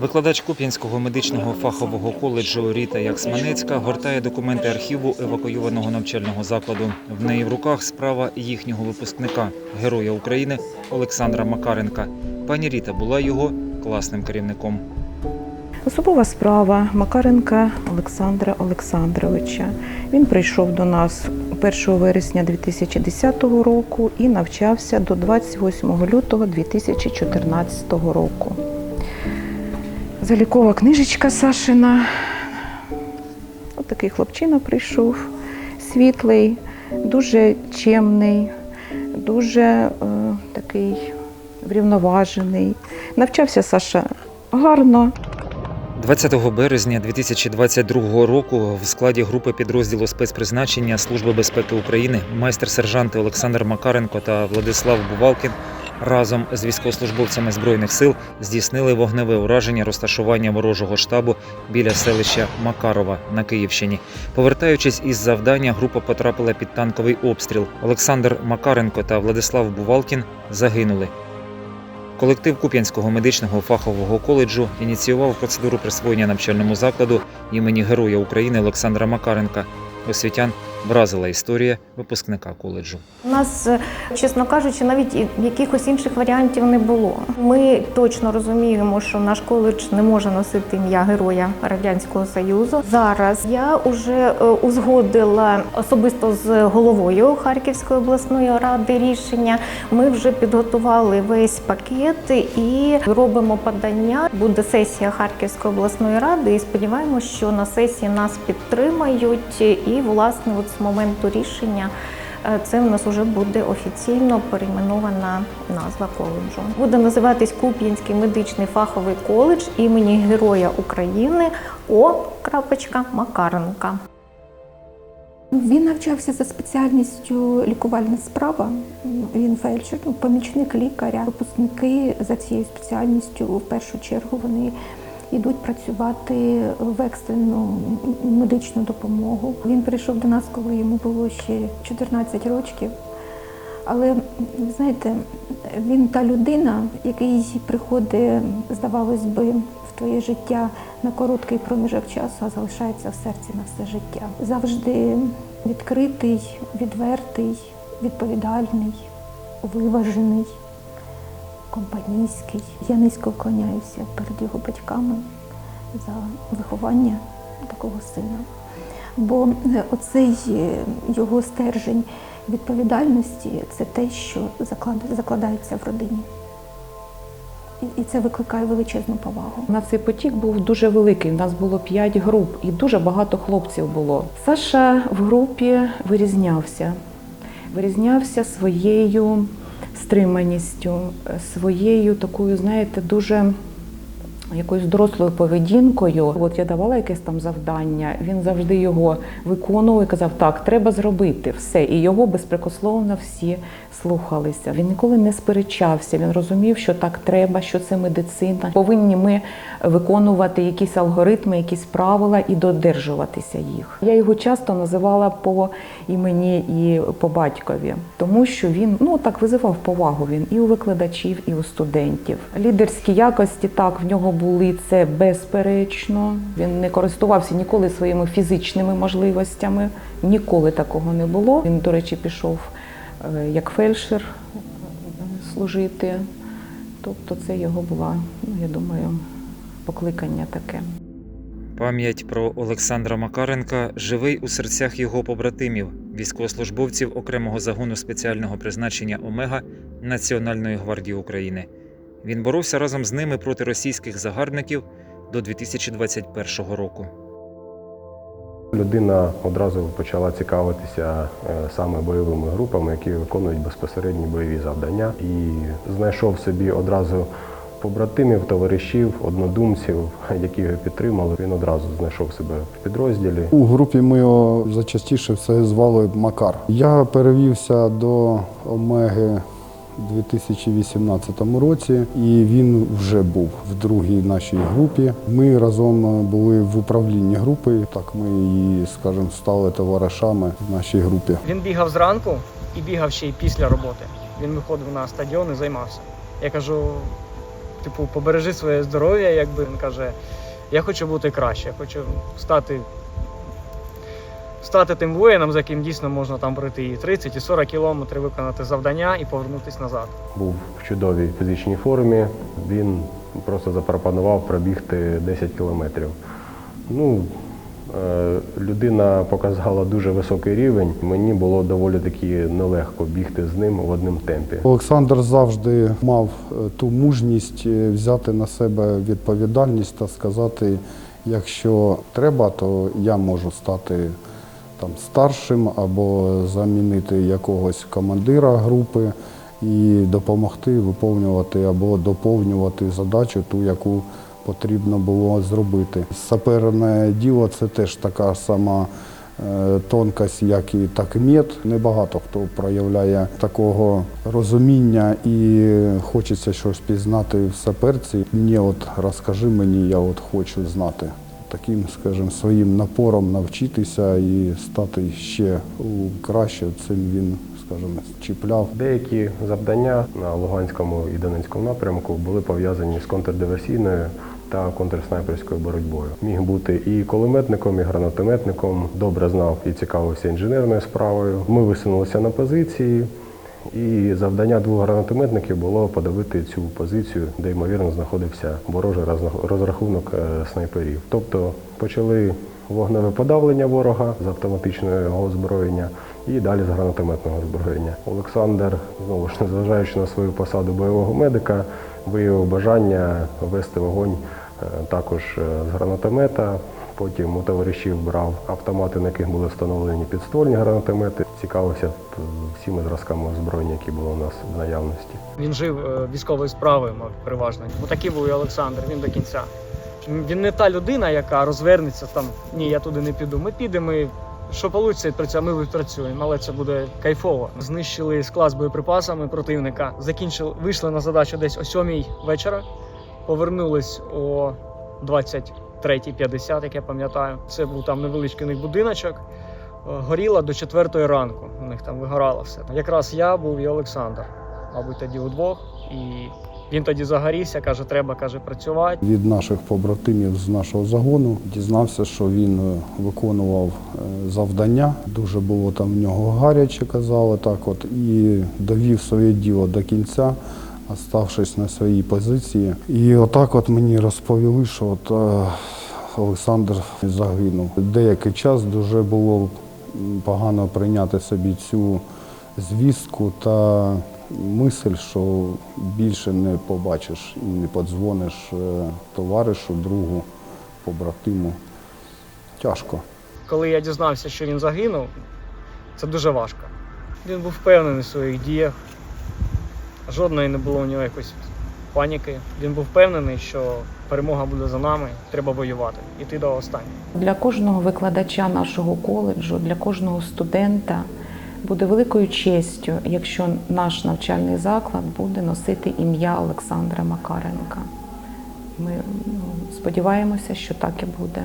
Викладач Куп'янського медичного фахового коледжу Ріта Яксманецька гортає документи архіву евакуйованого навчального закладу. В неї в руках справа їхнього випускника, героя України Олександра Макаренка. Пані Ріта була його класним керівником. Особова справа Макаренка Олександра Олександровича. Він прийшов до нас 1 вересня 2010 року і навчався до 28 лютого 2014 року. Залікова книжечка Сашина. Ось такий хлопчина прийшов, світлий, дуже чемний, дуже е, такий врівноважений. Навчався Саша гарно. 20 березня 2022 року в складі групи підрозділу спецпризначення Служби безпеки України майстер-сержанти Олександр Макаренко та Владислав Бувалкін разом з військовослужбовцями збройних сил здійснили вогневе ураження розташування ворожого штабу біля селища Макарова на Київщині. Повертаючись із завдання, група потрапила під танковий обстріл. Олександр Макаренко та Владислав Бувалкін загинули. Колектив Куп'янського медичного фахового коледжу ініціював процедуру присвоєння навчальному закладу імені Героя України Олександра Макаренка. Освітян вразила історія випускника коледжу. У нас, е, чесно кажучи, навіть якихось інших варіантів не було. Ми точно розуміємо, що наш коледж не може носити ім'я героя радянського союзу. Зараз я вже е, узгодила особисто з головою Харківської обласної ради рішення. Ми вже підготували весь пакет і робимо подання. Буде сесія Харківської обласної ради, і сподіваємося, що на сесії нас підтримають. І власне, з моменту рішення. Е, Це в нас вже буде офіційно перейменована назва коледжу. Буде називатись Куп'янський медичний фаховий коледж імені Героя України О. Макаренка. Він навчався за спеціальністю лікувальна справа. Він фельдшер, помічник лікаря. Випускники за цією спеціальністю в першу чергу вони йдуть працювати в екстрену медичну допомогу. Він прийшов до нас, коли йому було ще 14 років. Але знаєте, він та людина, який приходить, здавалось би, в твоє життя на короткий проміжок часу, а залишається в серці на все життя. Завжди відкритий, відвертий, відповідальний, виважений, компанійський. Я низько вклоняюся перед його батьками за виховання такого сина. Бо е, оцей е, його стержень відповідальності це те, що закладається в родині. І- це викликає величезну повагу. У нас цей потік був дуже великий. У нас було п'ять груп і дуже багато хлопців було. Саша в групі вирізнявся. Вирізнявся своєю стриманістю, своєю такою, знаєте, дуже якоюсь дорослою поведінкою. От я давала якесь там завдання, він завжди його виконував і казав, так, треба зробити все. І його безпрекословно всі слухалися. Він ніколи не сперечався. Він розумів, що так треба, що це медицина. Повинні ми виконувати якісь алгоритми, якісь правила і додержуватися їх. Я його часто називала по імені і по батькові, тому що він ну так визивав повагу. Він і у викладачів, і у студентів. Лідерські якості так в нього були це безперечно. Він не користувався ніколи своїми фізичними можливостями. Ніколи такого не було. Він, до речі, пішов е, як фельдшер служити. Тобто це його була, ну я думаю, покликання таке. Пам'ять про Олександра Макаренка живий у серцях його побратимів, військовослужбовців окремого загону спеціального призначення Омега Національної гвардії України. Він боровся разом з ними проти російських загарбників до 2021 року. Людина одразу почала цікавитися е, саме бойовими групами, які виконують безпосередні бойові завдання, і знайшов собі одразу побратимів, товаришів, однодумців, які його підтримали. Він одразу знайшов себе в підрозділі. У групі ми його зачастіше все звали Макар. Я перевівся до Омеги 2018 році, і він вже був в другій нашій групі. Ми разом були в управлінні групи. Так ми і, скажімо, стали товаришами в нашій групі. Він бігав зранку і бігав ще й після роботи. Він виходив на стадіон і займався. Я кажу, типу, побережи своє здоров'я, якби він каже, я хочу бути краще, я хочу стати, стати тим воїном, за яким дійсно можна там пройти і 30, і 40 кілометрів, виконати завдання і повернутися назад. Був в чудовій фізичній формі. Він просто запропонував пробігти 10 кілометрів. Ну, е, людина показала дуже високий рівень. Мені було доволі таки нелегко бігти з ним в одним темпі. Олександр завжди мав е, ту мужність е, взяти на себе відповідальність та сказати, якщо треба, то я можу стати там старшим або замінити якогось командира групи і допомогти виконувати або доповнювати задачу, ту, яку потрібно було зробити. Саперне діло це теж така сама е, тонкость, як і такмет. Небагато хто проявляє такого розуміння і хочеться щось пізнати в саперці. Мені от розкажи мені, я от хочу знати. Таким, скажімо, своїм напором навчитися і стати ще краще. Цим він, скажімо, чіпляв. Деякі завдання на Луганському і Донецькому напрямку були пов'язані з контрдиверсійною та контрснайперською боротьбою. Міг бути і кулеметником, і гранатометником, добре знав і цікавився інженерною справою. Ми висунулися на позиції, і завдання двох гранатометників було подавити цю позицію, де ймовірно знаходився ворожий розрахунок е, снайперів. Тобто почали вогневе подавлення ворога з автоматичного озброєння і далі з гранатометного озброєння. Олександр, знову ж незважаючи на свою посаду бойового медика, виявив бажання вести вогонь е, також е, з гранатомета. Потім у товаришів брав автомати, на яких були встановлені підствольні гранатомети. Цікавився всіми зразками озброєння, які були у нас в наявності. Він жив е, військовою справою, мав переважно. Бо такий був і Олександр, він до кінця. Він не та людина, яка розвернеться там, ні, я туди не піду. Ми підемо, і що вийде, працюємо, ми відпрацюємо, але це буде кайфово. Знищили склад з боєприпасами противника, закінчили, вийшли на задачу десь о 7 вечора, повернулись о 23.50, як я пам'ятаю. Це був там невеличкий них будиночок. Е, Горіло до 4 ранку. У них там вигорало все. Якраз я був і Олександр, мабуть, тоді удвох. І він тоді загорівся, каже, треба каже, працювати. від наших побратимів з нашого загону. Дізнався, що він е, виконував е, завдання. Дуже було там в нього гаряче, казали так. От і довів своє діло до кінця, оставшись на своїй позиції. І отак, от мені розповіли, що от е, Олександр загинув. Деякий час дуже було погано прийняти собі цю звістку та мисль, що більше не побачиш і не подзвониш е, товаришу, другу, побратиму. Тяжко. Коли я дізнався, що він загинув, це дуже важко. Він був впевнений в своїх діях. Жодної не було у нього якоїсь паніки. Він був впевнений, що перемога буде за нами, треба воювати, іти до останнього. Для кожного викладача нашого коледжу, для кожного студента буде великою честю, якщо наш навчальний заклад буде носити ім'я Олександра Макаренка. Ми ну, сподіваємося, що так і буде.